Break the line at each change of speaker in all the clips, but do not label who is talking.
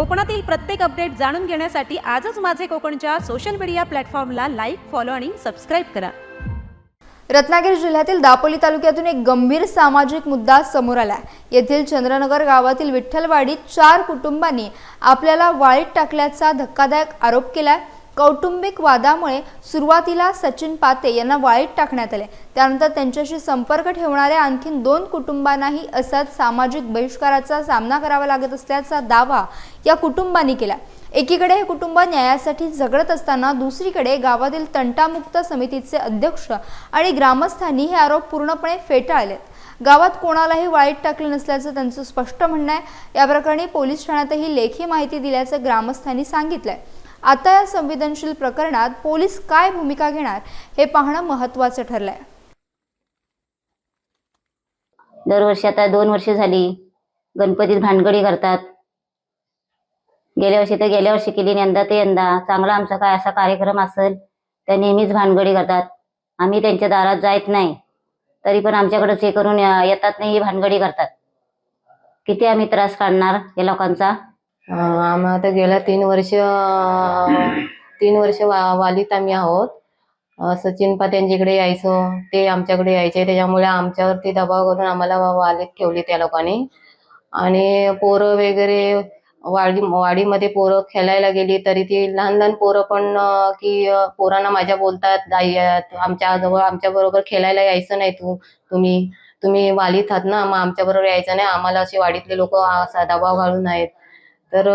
कोकणातील प्रत्येक अपडेट जाणून घेण्यासाठी आजच माझे कोकणच्या सोशल मीडिया प्लॅटफॉर्मला लाईक फॉलो आणि सबस्क्राईब करा.
रत्नागिरी जिल्ह्यातील दापोली तालुक्यातून एक गंभीर सामाजिक मुद्दा समोर आला येथील चंद्रनगर गावातील विठ्ठलवाडीत चार कुटुंबांनी आपल्याला वाळीत टाकल्याचा धक्कादायक आरोप केला आहे कौटुंबिक वादामुळे सुरुवातीला सचिन पाते यांना वाळीत टाकण्यात आले. त्यानंतर त्यांच्याशी संपर्क ठेवणाऱ्या आणखीन दोन कुटुंबांनाही असाच सामाजिक बहिष्काराचा सामना करावा लागत असल्याचा दावा या कुटुंबांनी केला. एकीकडे हे कुटुंब न्यायासाठी झगडत असताना दुसरीकडे गावातील तंटामुक्त समितीचे अध्यक्ष आणि ग्रामस्थांनी हे आरोप पूर्णपणे फेटाळलेत. गावात कोणालाही वाईट टाकले नसल्याचं त्यांचं स्पष्ट म्हणणं आहे. या प्रकरणी पोलीस ठाण्यातही लेखी माहिती दिल्याचं ग्रामस्थांनी सांगितलंय. आता या संवेदनशील प्रकरणात पोलीस काय भूमिका घेणार हे पाहणं महत्त्वाचं ठरलंय.
दरवर्षी आता दोन वर्ष झाली गणपतीत भानगडी करतात. गेल्या वर्षी तर गेल्या वर्षी केली यंदा ते यंदा. चांगला आमचा काय असा कार्यक्रम असेल त्या नेहमीच भानगडी करतात. आम्ही त्यांच्या दारात जायत नाही. तरी पण आमच्याकडे हे करून येतात नाही ही भानगडी करतात. किती आम्ही त्रास काढणार या लोकांचा?
आम्ही आता गेल्या तीन वर्ष तीन वर्ष वा वालीत आम्ही आहोत. सचिन पा त्यांच्याकडे यायचो ते आमच्याकडे यायचे. त्याच्यामुळे आमच्यावरती दबाव करून आम्हाला वालीत ठेवली त्या लोकांनी. आणि पोरं वगैरे वाडी वाडीमध्ये पोरं खेळायला गेली तरी ती लहान लहान पोरं पण की पोरांना माझ्या बोलतात "आई, आमच्या जवळ आमच्या बरोबर खेळायला यायचं नाही तू तुम्ही तुम्ही वालीत आहात ना मग आमच्या बरोबर यायचं नाही. आम्हाला असे वाडीतले लोक असा दबाव घालून आहेत. तर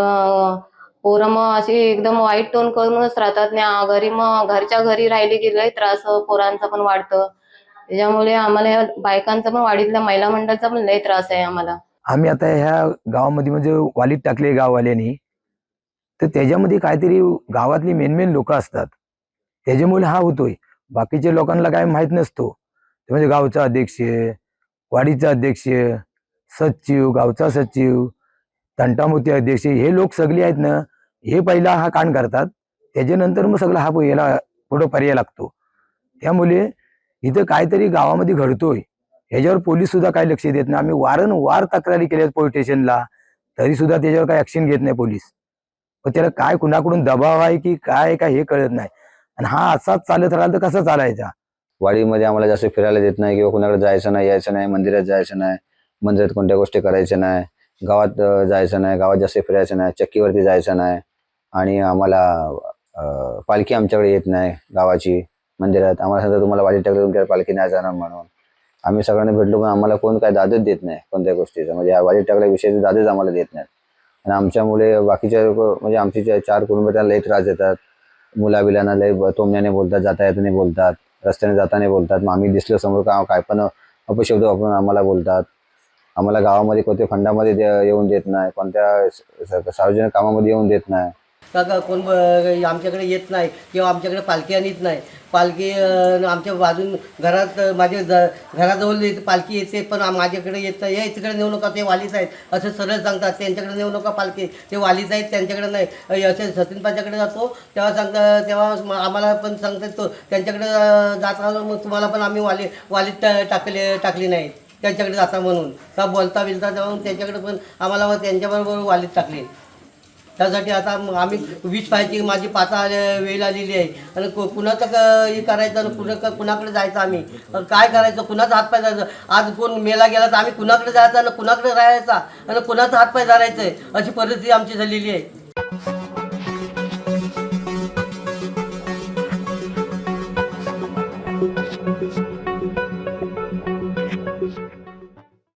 पोरं मग अशी एकदम वाईट टोन करूनच राहतात. ना घरी मग घरच्या घरी राहिली की लय त्रास पोरांचा पण वाढतं. त्याच्यामुळे आम्हाला या बायकांचा पण वाढीतल्या महिला मंडळाचा पण लय त्रास आहे आम्हाला.
आम्ही आता ह्या गावामध्ये म्हणजे वालीत टाकले गाववाल्यांनी. तर त्याच्यामध्ये काहीतरी गावातली मेन मेन लोक असतात. त्याच्यामुळे हा होतोय. बाकीच्या लोकांना काय माहीत नसतो. म्हणजे गावचा अध्यक्ष वाडीचा अध्यक्ष सचिव गावचा सचिव तंटामुती अध्यक्ष हे लोक सगळे आहेत ना हे पहिला हा कान करतात. त्याच्यानंतर मग सगळं हा याला पुढं पर्याय लागतो. त्यामुळे इथं काहीतरी गावामध्ये घडतोय. ह्याच्यावर पोलीस सुद्धा काही लक्ष देत नाही. आम्ही वारंवार तक्रारी केल्या पोलीस स्टेशनला. तरी सुद्धा त्याच्यावर काही ऍक्शन घेत नाही पोलीस. पण त्याला काय कुणाकडून दबाव आहे की काय काय हे कळत नाही. आणि हा असाच चालत राहिला तर कसा चालायचा?
वाडीमध्ये आम्हाला जास्त फिरायला देत नाही किंवा कुणाकडे जायचं नाही यायचं नाही मंदिरात जायचं नाही मंदिरात कोणत्या गोष्टी करायच्या नाही. गावात जायचं नाही गावात जास्त फिरायचं नाही चक्कीवरती जायचं नाही आणि आम्हाला पालखी आमच्याकडे येत नाही गावाची मंदिरात. आम्हाला सांगतात तुम्हाला वाजी टाकलं तुमच्या पालखी नाही जाणार म्हणून. आम्ही सगळ्यांना भेटलो पण आम्हाला कोण काय दादच देत नाही कोणत्या गोष्टीचं. म्हणजे या वाडी टाकल्या विषयाचे दादच आम्हाला देत नाहीत. आणि आमच्यामुळे बाकीच्या म्हणजे आमचे चार कुटुंब त्यांना लई त्रास देतात. मुलाबिलांना लई ब- बोलतात जाता येताना बोलतात रस्त्याने जाताना बोलतात. मग आम्ही दिसलो समोर का काय पण अपशब्द वापरून आम्हाला बोलतात. आम्हाला गावामध्ये कोणत्या फंडामध्ये दे- येऊन देत नाही कोणत्या स- स- सार्वजनिक कामामध्ये येऊन देत नाही.
का का कोण ब- आमच्याकडे येत नाही किंवा आमच्याकडे पालखी आणत नाही. पालखी अं, आमच्या बाजून घरात अं, माझ्या ज- घराजवळ येते पालखी येते पण आ- माझ्याकडे येत नाही. "ए, तिकडे नेऊ नका ते वालीच आहेत. असं सरळ सांगतात त्यांच्याकडे नेऊ नका पालखी. ते वालीच आहेत त्यांच्याकडे नाही. अं, असे सचिनपाच्याकडे जातो तेव्हा सांगता तेव्हा म- आम्हाला पण सांगतात तो त्यांच्याकडे अं, राहिलो मग तुम्हाला पण आम्ही वाली वालीत टा- टाकले टाकली नाही त्यांच्याकडे जाता म्हणून. का बोलता बिलता जाऊन त्यांच्याकडे पण आम्हाला मग त्यांच्याबरोबर वालीत टाकले. त्यासाठी आता आम्ही वीज पाहायची माझी पाता वेळ आलेली आहे. आणि को कुणाचं हे करायचं आणि कुणा कुणाकडे जायचं आम्ही? काय करायचं? कुणाचा हातपाय जायचं? आज कोण मेला गेला तर आम्ही कुणाकडे जायचं आणि कुणाकडे राहायचा? आणि कुणाचा हातपाय धरायचं अशी परिस्थिती आमची झालेली आहे.